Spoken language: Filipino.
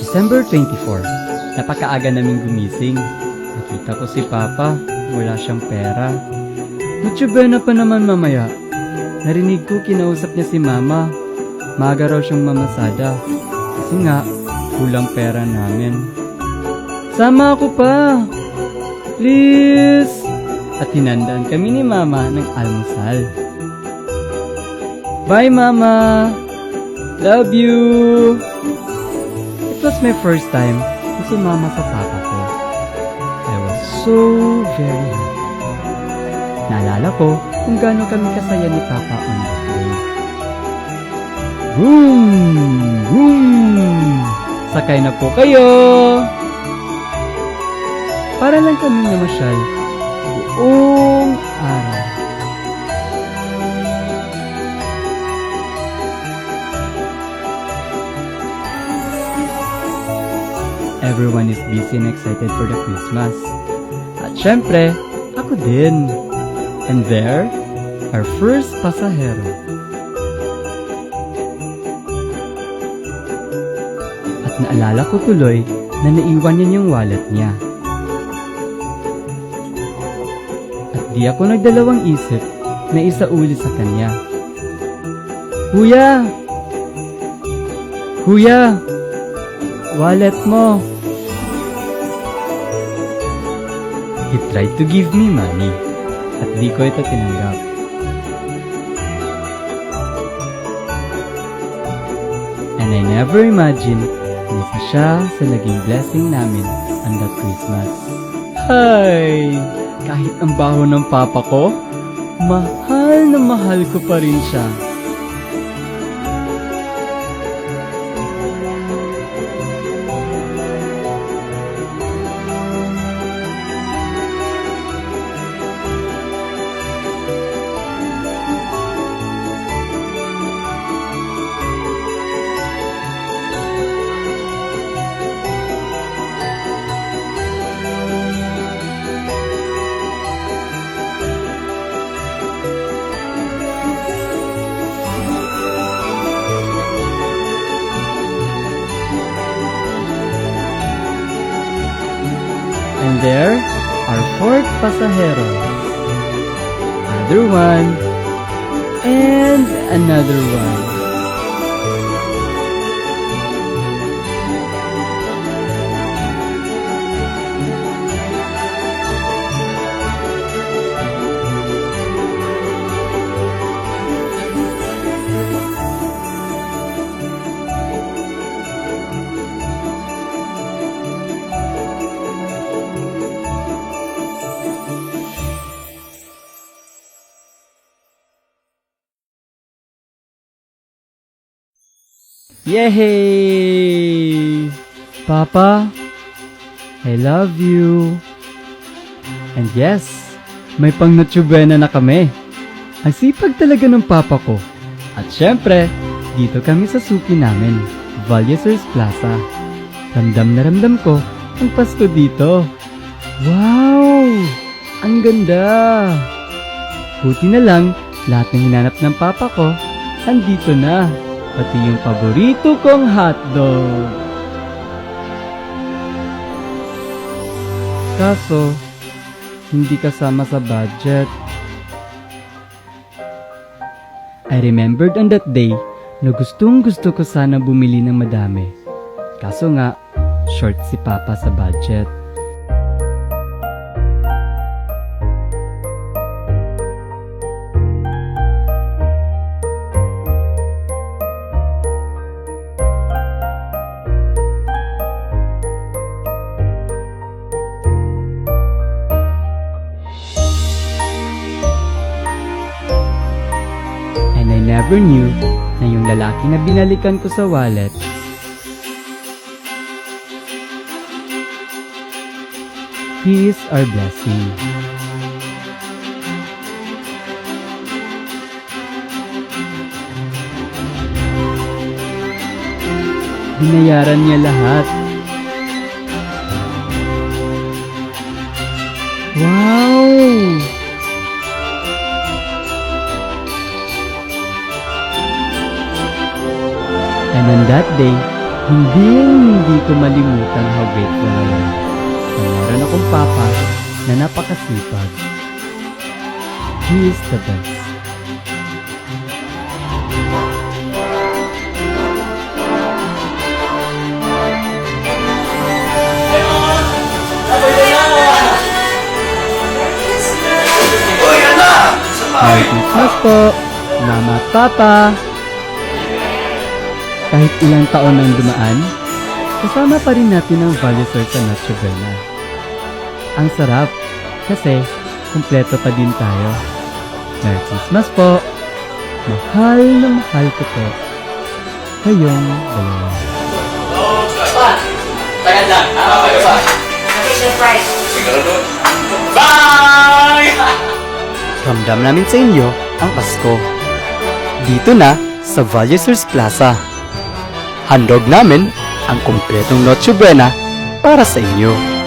December 24. Napakaaga naming gumising. Nakita ko si Papa. Wala siyang pera. Nutsubena pa naman mamaya. Narinig ko kinausap niya si Mama. Maaga raw siyang mamasada. Kasi nga, kulang pera namin. Sama ako pa! Please! At hinandaan kami ni Mama ng almusal. Bye, Mama! Love you! It was my first time na sumama sa papa ko. I was so very happy. Naalala ko kung gaano kami kasaya ni Papa on that day. Boom! Boom! Sakay na po kayo! Para lang kami namasyal buong araw. Everyone is busy and excited for the Christmas. At syempre, ako din. And there, our first pasahero. At naalala ko tuloy na naiwan niya yung wallet niya. At di ako nagdalawang isip na isauli sa kanya. Kuya! Kuya! Wallet mo! He tried to give me money at di ko ito tinanggap. And I never imagined na isa siya sa naging blessing namin on that Christmas. Hay! Kahit ang baho ng papa ko, mahal na mahal ko pa rin siya. And there are four pasajeros. Another one. And another one. Yay! Papa, I love you. And yes, may pang buena na kami. Ang sipag talaga ng papa ko. At syempre, dito kami sa suki namin, Valuesers Plaza. Ramdam na ramdam ko ang Pasko dito. Wow! Ang ganda! Buti na lang, lahat ng hinanap ng papa ko, andito na. Pati yung paborito kong hotdog. Kaso, hindi kasama sa budget. I remembered on that day na gustong gusto ko sana bumili ng madami. Kaso nga, short si Papa sa budget. Never knew na yung lalaki na binalikan ko sa wallet He is our blessing. Binayaran niya lahat. Wow! That day, Hindi hindi ko malimutan how grateful I am na meron akong papa na napakasipag. He is the best. Merry Christmas po, Mama at Papa. Kahit ilang taon ang dumaan, kasama pa rin natin ang Valusor sa Nacho Buena. Ang sarap, kasi kumpleto pa din tayo. Merry Christmas po. Mahal na mahal ko po. Kayong dalawa. Ramdam namin sa inyo ang Pasko. Dito na sa Valusers Plaza. Handog namin ang kumpletong Noche Buena para sa inyo.